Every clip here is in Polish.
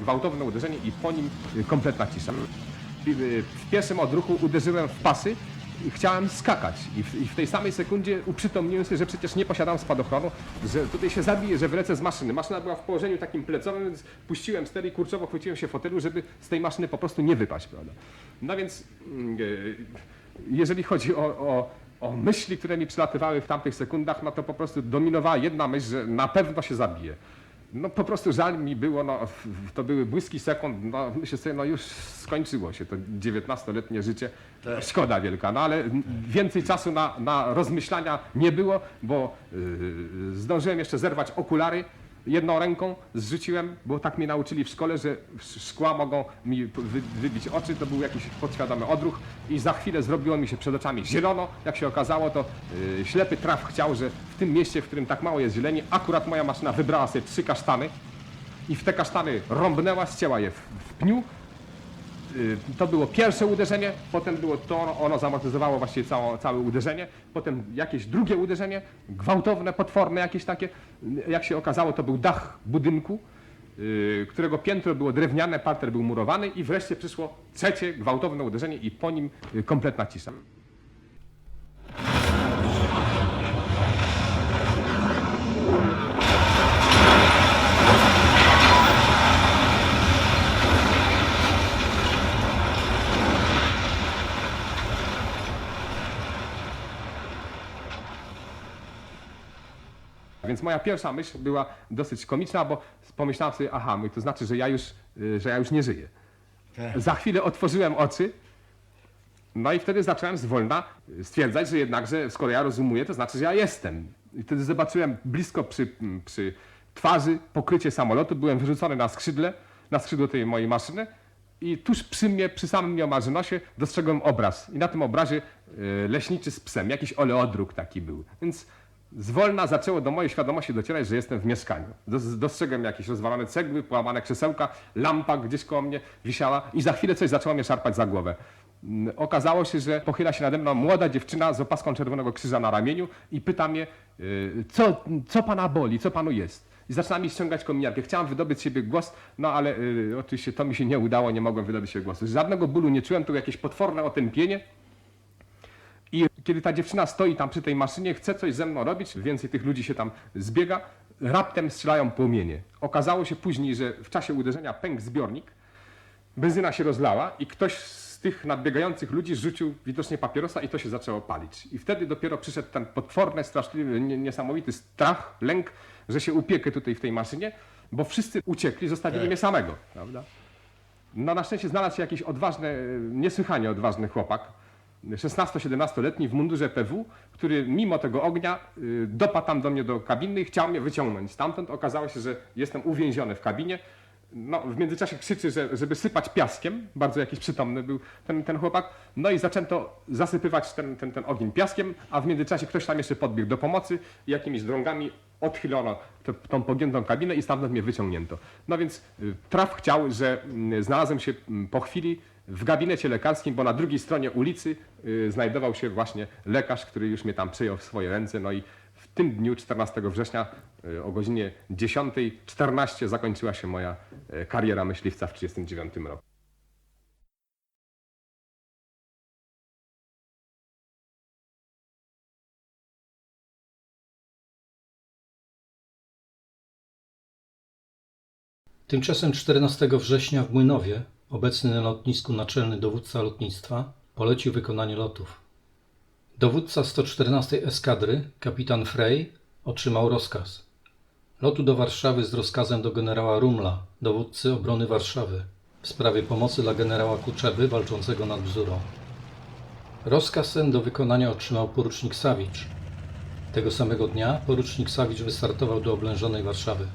gwałtowne uderzenie i po nim kompletna cisza. Y, W pierwszym odruchu uderzyłem w pasy chciałem skakać. I w, I w tej samej sekundzie uprzytomniłem sobie, że przecież nie posiadam spadochronu, że tutaj się zabiję, że wylecę z maszyny. Maszyna była w położeniu takim plecowym, więc puściłem stery i kurczowo chwyciłem się fotelu, żeby z tej maszyny po prostu nie wypaść, prawda? No więc mm, y, jeżeli chodzi o, o, o myśli, które mi przylatywały w tamtych sekundach, no to po prostu dominowała jedna myśl, że na pewno się zabije. No po prostu żal mi było, no, to były błyski sekund, no myślę sobie, no już skończyło się to 19-letnie życie, szkoda wielka, no ale więcej czasu na, na rozmyślania nie było, bo yy, zdążyłem jeszcze zerwać okulary jedną ręką, zrzuciłem, bo tak mnie nauczyli w szkole, że sz- szkła mogą mi wy, wybić oczy, to był jakiś podświadomy odruch i za chwilę zrobiło mi się przed oczami zielono, jak się okazało to yy, ślepy traf chciał, że w tym mieście, w którym tak mało jest zieleni, akurat moja maszyna wybrała sobie trzy kasztany i w te kasztany rąbnęła, ścięła je w, w pniu. Y, To było pierwsze uderzenie, potem było to, ono zamortyzowało właściwie całe, całe uderzenie, potem jakieś drugie uderzenie, gwałtowne, potworne jakieś takie. Jak się okazało, to był dach budynku, y, którego piętro było drewniane, parter był murowany i wreszcie przyszło trzecie gwałtowne uderzenie i po nim y, kompletna cisza. Więc moja pierwsza myśl była dosyć komiczna, bo pomyślałem sobie, aha, mój, to znaczy, że ja już, y, że ja już nie żyję. Za chwilę otworzyłem oczy, no i wtedy zacząłem zwolna y, stwierdzać, że jednakże skoro ja rozumuję, to znaczy, że ja jestem. I wtedy zobaczyłem blisko przy, przy twarzy pokrycie samolotu, byłem wyrzucony na skrzydle, na skrzydło tej mojej maszyny i tuż przy mnie, przy samym nieomarzynosie dostrzegłem obraz. I na tym obrazie y, leśniczy z psem, jakiś oleodruk taki był. Więc zwolna zaczęło do mojej świadomości docierać, że jestem w mieszkaniu. Dos- Dostrzegłem jakieś rozwalone cegły, połamane krzesełka, lampa gdzieś koło mnie wisiała i za chwilę coś zaczęło mnie szarpać za głowę. Mm, Okazało się, że pochyla się nade mną młoda dziewczyna z opaską Czerwonego Krzyża na ramieniu i pyta mnie, y, co, co pana boli, co panu jest? I zaczyna mi ściągać kominiarkę. Chciałem wydobyć z siebie głos, no ale y, oczywiście to mi się nie udało, nie mogłem wydobyć się głosu. Żadnego bólu nie czułem, było jakieś potworne otępienie. I kiedy ta dziewczyna stoi tam przy tej maszynie, chce coś ze mną robić, więcej tych ludzi się tam zbiega, raptem strzelają płomienie. Okazało się później, że w czasie uderzenia pękł zbiornik, benzyna się rozlała i ktoś z tych nadbiegających ludzi rzucił widocznie papierosa i to się zaczęło palić. I wtedy dopiero przyszedł ten potworny, straszliwy, nie- niesamowity strach, lęk, że się upiekę tutaj w tej maszynie, bo wszyscy uciekli, zostawili mnie samego, prawda? No na szczęście znalazł się jakiś odważny, niesłychanie odważny chłopak, 16-17-letni w mundurze PW, który mimo tego ognia y, dopadł tam do mnie do kabiny i chciał mnie wyciągnąć stamtąd. Okazało się, że jestem uwięziony w kabinie. No, w międzyczasie krzyczy, że, żeby sypać piaskiem, bardzo jakiś przytomny był ten, ten chłopak. No i zaczęto zasypywać ten, ten, ten ogień piaskiem, a w międzyczasie ktoś tam jeszcze podbiegł do pomocy i jakimiś drągami odchylono tę- tą pogiętą kabinę i stamtąd mnie wyciągnięto. No więc y, traf chciał, że mm, znalazłem się mm, po chwili w gabinecie lekarskim, bo na drugiej stronie ulicy y, znajdował się właśnie lekarz, który już mnie tam przyjął w swoje ręce. No i w tym dniu, 14 września y, o godzinie 10.14 zakończyła się moja y, kariera myśliwca w 1939 roku. Tymczasem 14 września w Młynowie obecny na lotnisku naczelny dowódca lotnictwa polecił wykonanie lotów. Dowódca 114 eskadry, kapitan Frey, otrzymał rozkaz. Lotu do Warszawy z rozkazem do generała Rumla, dowódcy obrony Warszawy, w sprawie pomocy dla generała Kuczeby walczącego nad Bzurą. Rozkaz ten do wykonania otrzymał porucznik Sawicz. Tego samego dnia porucznik Sawicz wystartował do oblężonej Warszawy.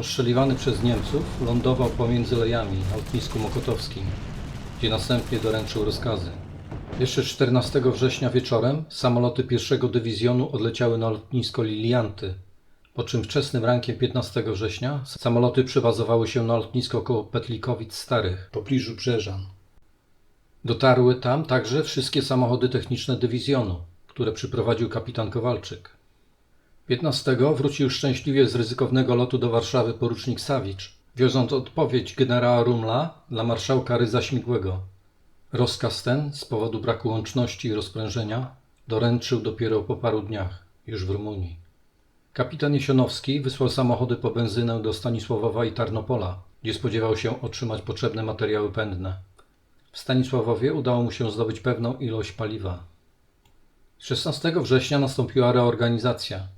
Ostrzeliwany przez Niemców, lądował pomiędzy lejami na lotnisku Mokotowskim, gdzie następnie doręczył rozkazy. Jeszcze 14 września wieczorem samoloty pierwszego dywizjonu odleciały na lotnisko Lilianty, po czym wczesnym rankiem 15 września samoloty przebazowały się na lotnisko koło Petlikowic Starych, pobliżu Brzeżan. Dotarły tam także wszystkie samochody techniczne dywizjonu, które przyprowadził kapitan Kowalczyk. 15 wrócił szczęśliwie z ryzykownego lotu do Warszawy porucznik Sawicz, wioząc odpowiedź generała Rumla dla marszałka Ryza Śmigłego. Rozkaz ten, z powodu braku łączności i rozprężenia, doręczył dopiero po paru dniach, już w Rumunii. Kapitan Jesionowski wysłał samochody po benzynę do Stanisławowa i Tarnopola, gdzie spodziewał się otrzymać potrzebne materiały pędne. W Stanisławowie udało mu się zdobyć pewną ilość paliwa. 16 września nastąpiła reorganizacja.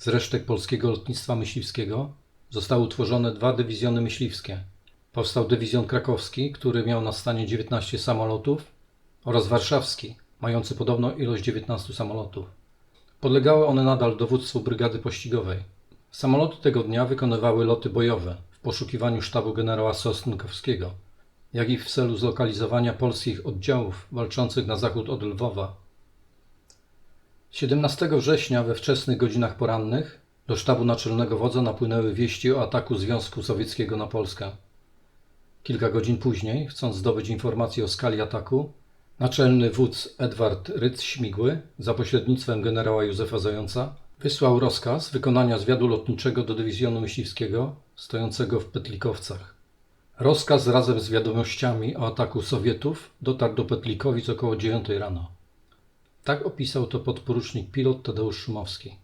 Z resztek polskiego lotnictwa myśliwskiego zostały utworzone dwa dywizjony myśliwskie. Powstał dywizjon krakowski, który miał na stanie 19 samolotów oraz warszawski, mający podobną ilość 19 samolotów. Podlegały one nadal dowództwu brygady pościgowej. Samoloty tego dnia wykonywały loty bojowe w poszukiwaniu sztabu generała Sosnkowskiego, jak i w celu zlokalizowania polskich oddziałów walczących na zachód od Lwowa. 17 września we wczesnych godzinach porannych do sztabu naczelnego wodza napłynęły wieści o ataku Związku Sowieckiego na Polskę. Kilka godzin później, chcąc zdobyć informacje o skali ataku, naczelny wódz Edward Rydz-Śmigły za pośrednictwem generała Józefa Zająca wysłał rozkaz wykonania zwiadu lotniczego do dywizjonu myśliwskiego stojącego w Petlikowcach. Rozkaz razem z wiadomościami o ataku Sowietów dotarł do Petlikowic około 9 rano. Tak opisał to podporucznik pilot Tadeusz Szumowski.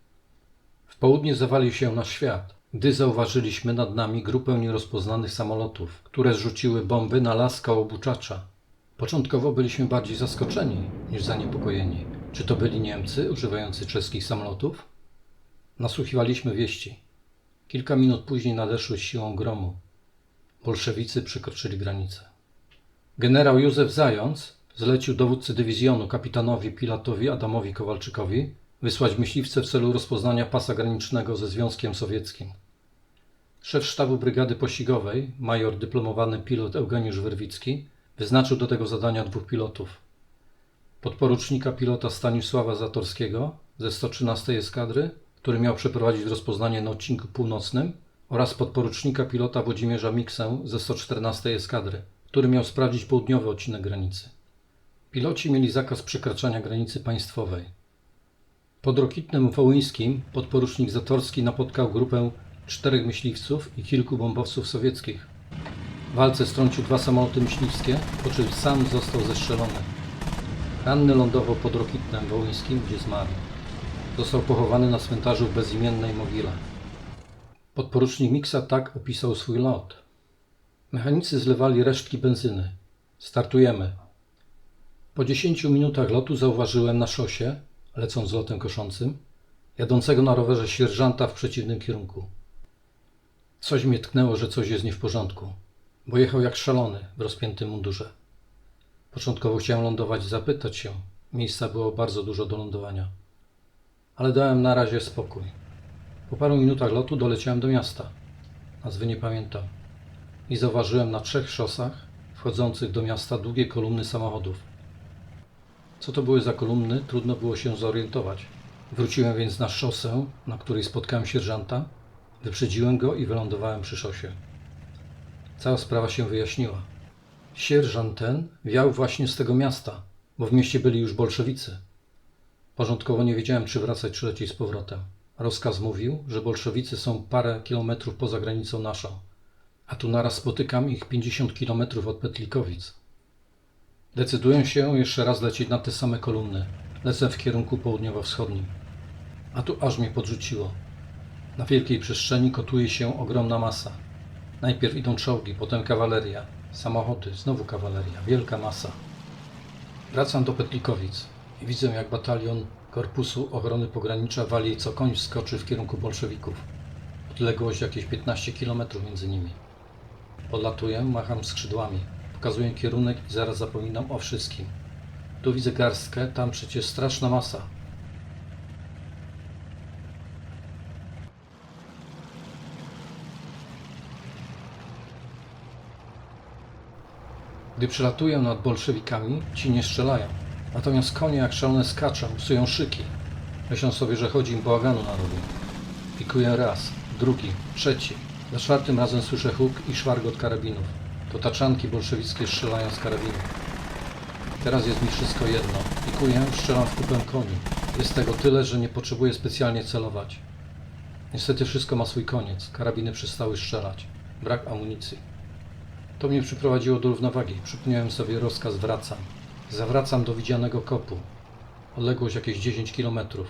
W południe zawalił się nasz świat, gdy zauważyliśmy nad nami grupę nierozpoznanych samolotów, które zrzuciły bomby na las koło Buczacza. Początkowo byliśmy bardziej zaskoczeni niż zaniepokojeni. Czy to byli Niemcy używający czeskich samolotów? Nasłuchiwaliśmy wieści. Kilka minut później nadeszły siłą gromu. Bolszewicy przekroczyli granicę. Generał Józef Zając zlecił dowódcy dywizjonu kapitanowi pilotowi Adamowi Kowalczykowi wysłać myśliwce w celu rozpoznania pasa granicznego ze Związkiem Sowieckim. Szef sztabu brygady pościgowej, major dyplomowany pilot Eugeniusz Wyrwicki, wyznaczył do tego zadania dwóch pilotów. Podporucznika pilota Stanisława Zatorskiego ze 113 eskadry, który miał przeprowadzić rozpoznanie na odcinku północnym oraz podporucznika pilota Włodzimierza Miksę ze 114 eskadry, który miał sprawdzić południowy odcinek granicy. Piloci mieli zakaz przekraczania granicy państwowej. Pod Rokitnem Wołyńskim podporucznik Zatorski napotkał grupę czterech myśliwców i kilku bombowców sowieckich. W walce strącił dwa samoloty myśliwskie, po czym sam został zestrzelony. Ranny lądował pod Rokitnem Wołyńskim, gdzie zmarł. Został pochowany na cmentarzu w bezimiennej mogile. Podporucznik Miksa tak opisał swój lot. Mechanicy zlewali resztki benzyny. Startujemy. Po 10 minutach lotu zauważyłem na szosie, lecąc z lotem koszącym, jadącego na rowerze sierżanta w przeciwnym kierunku. Coś mnie tknęło, że coś jest nie w porządku, bo jechał jak szalony w rozpiętym mundurze. Początkowo chciałem lądować i zapytać się. Miejsca było bardzo dużo do lądowania. Ale dałem na razie spokój. Po paru minutach lotu doleciałem do miasta. Nazwy nie pamiętam. I zauważyłem na trzech szosach wchodzących do miasta długie kolumny samochodów. Co to były za kolumny, trudno było się zorientować. Wróciłem więc na szosę, na której spotkałem sierżanta, wyprzedziłem go i wylądowałem przy szosie. Cała sprawa się wyjaśniła. Sierżant ten wiał właśnie z tego miasta, bo w mieście byli już bolszewicy. Porządkowo nie wiedziałem, czy wracać, czy lecieć z powrotem. Rozkaz mówił, że bolszewicy są parę kilometrów poza granicą naszą, a tu naraz spotykam ich 50 kilometrów od Petlikowic. Decyduję się jeszcze raz lecieć na te same kolumny. Lecę w kierunku południowo-wschodnim. A tu aż mnie podrzuciło. Na wielkiej przestrzeni kotuje się ogromna masa. Najpierw idą czołgi, potem kawaleria, samochody, znowu kawaleria, wielka masa. Wracam do Petlikowic i widzę, jak batalion Korpusu Ochrony Pogranicza wali co koń skoczy w kierunku bolszewików. Odległość jakieś 15 km między nimi. Podlatuję, macham skrzydłami, pokazuję kierunek i zaraz zapominam o wszystkim. Tu widzę garstkę, tam przecież straszna masa. Gdy przelatuję nad bolszewikami, ci nie strzelają. Natomiast konie jak szalone skaczą, psują szyki. Myślą sobie, że chodzi im bałaganu na rowie. Pikuję raz, drugi, trzeci. Za czwartym razem słyszę huk i szwargot karabinów. To taczanki bolszewickie strzelają z karabinów. Teraz jest mi wszystko jedno. Pikuję, strzelam w kupę koni. Jest tego tyle, że nie potrzebuję specjalnie celować. Niestety wszystko ma swój koniec. Karabiny przestały strzelać. brak amunicji. To mnie przyprowadziło do równowagi. Przypomniałem sobie rozkaz wracam. Zawracam do widzianego kopu. Odległość jakieś 10 kilometrów.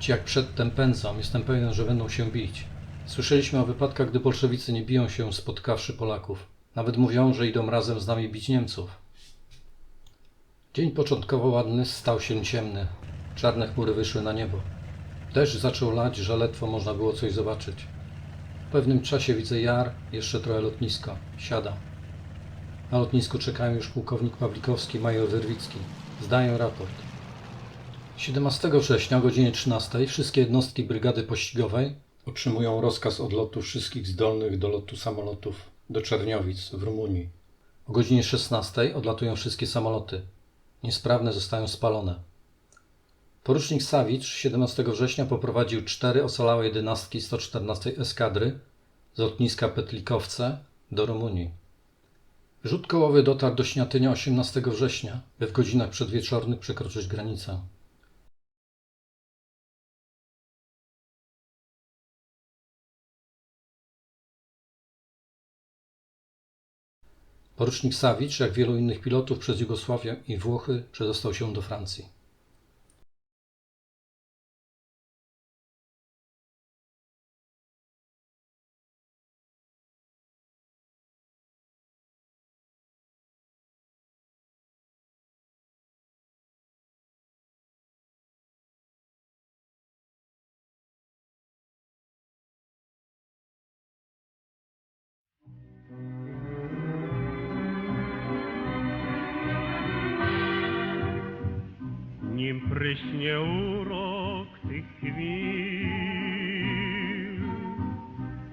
Ci jak przedtem pędzą, jestem pewien, że będą się bić. Słyszeliśmy o wypadkach, gdy bolszewicy nie biją się spotkawszy Polaków. Nawet mówią, że idą razem z nami bić Niemców. Dzień początkowo ładny stał się ciemny. Czarne chmury wyszły na niebo. Deszcz zaczął lać, że ledwo można było coś zobaczyć. W pewnym czasie widzę jar, jeszcze trochę lotnisko. Siadam. Na lotnisku czekają już pułkownik Pawlikowski, major Wyrwicki. Zdają raport. 17 września o godzinie 13 wszystkie jednostki brygady pościgowej otrzymują rozkaz odlotu wszystkich zdolnych do lotu samolotów do Czerniowic w Rumunii. O godzinie 16 odlatują wszystkie samoloty. Niesprawne zostają spalone. Porucznik Sawicz 17 września poprowadził cztery ocalałe jedenastki 114 eskadry z lotniska Petlikowce do Rumunii. Rzut kołowy dotarł do Śniatynia 18 września, by w godzinach przedwieczornych przekroczyć granicę. Porucznik Sawicz, jak wielu innych pilotów przez Jugosławię i Włochy, przedostał się do Francji. Pryśnie urok tych chwil,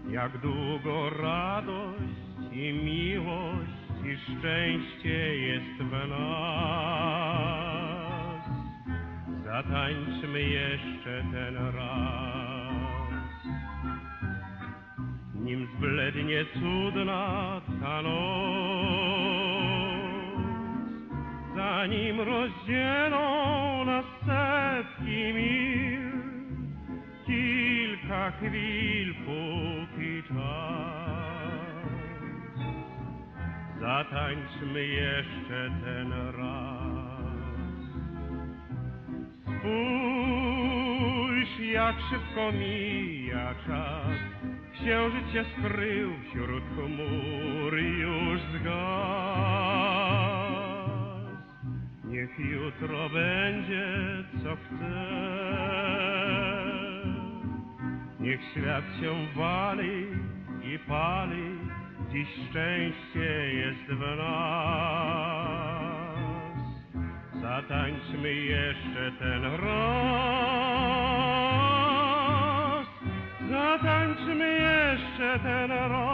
jak długo radość i miłość i szczęście jest w nas. Zatańczmy jeszcze ten raz. Nim zblednie cudna ta noc, zanim rozdzielą nas kilka chwil póki czas. Zatańczmy jeszcze ten raz. Spójrz, jak szybko mija czas, księżyc się skrył wśród chmur i już zgasł. Niech jutro będzie co chce. Niech świat się wali i pali, dziś szczęście jest w nas. Zatańczmy jeszcze ten raz. Zatańczmy jeszcze ten raz.